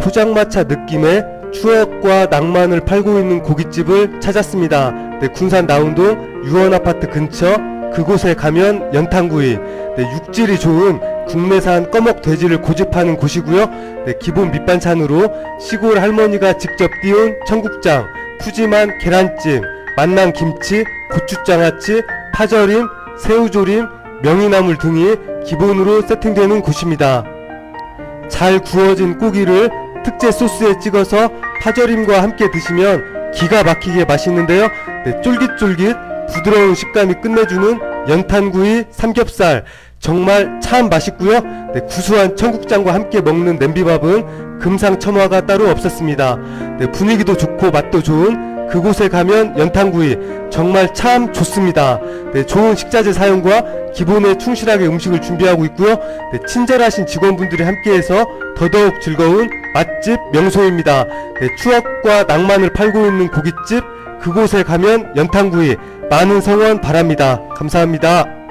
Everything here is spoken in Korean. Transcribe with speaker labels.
Speaker 1: 포장마차 느낌의 추억과 낭만을 팔고 있는 고깃집을 찾았습니다. 네, 군산 나운동 유원아파트 근처 그곳에 가면 연탄구이 네, 육질이 좋은 국내산 꺼먹 돼지를 고집하는 곳이고요. 네, 기본 밑반찬으로 시골 할머니가 직접 띄운 청국장, 푸짐한 계란찜, 만난 김치, 고추장아찌, 파절임, 새우조림, 명이나물 등이 기본으로 세팅되는 곳입니다. 잘 구워진 고기를 특제 소스에 찍어서 파절임과 함께 드시면 기가 막히게 맛있는데요. 네, 쫄깃쫄깃 부드러운 식감이 끝내주는 연탄구이 삼겹살 정말 참 맛있고요. 네, 구수한 청국장과 함께 먹는 냄비밥은 금상첨화가 따로 없었습니다. 네, 분위기도 좋고 맛도 좋은 그곳에 가면 연탄구이 정말 참 좋습니다. 네, 좋은 식자재 사용과 기본에 충실하게 음식을 준비하고 있고요. 네, 친절하신 직원분들이 함께해서 더더욱 즐거운 맛집 명소입니다. 네, 추억과 낭만을 팔고 있는 고깃집 그곳에 가면 연탄구이 많은 성원 바랍니다. 감사합니다.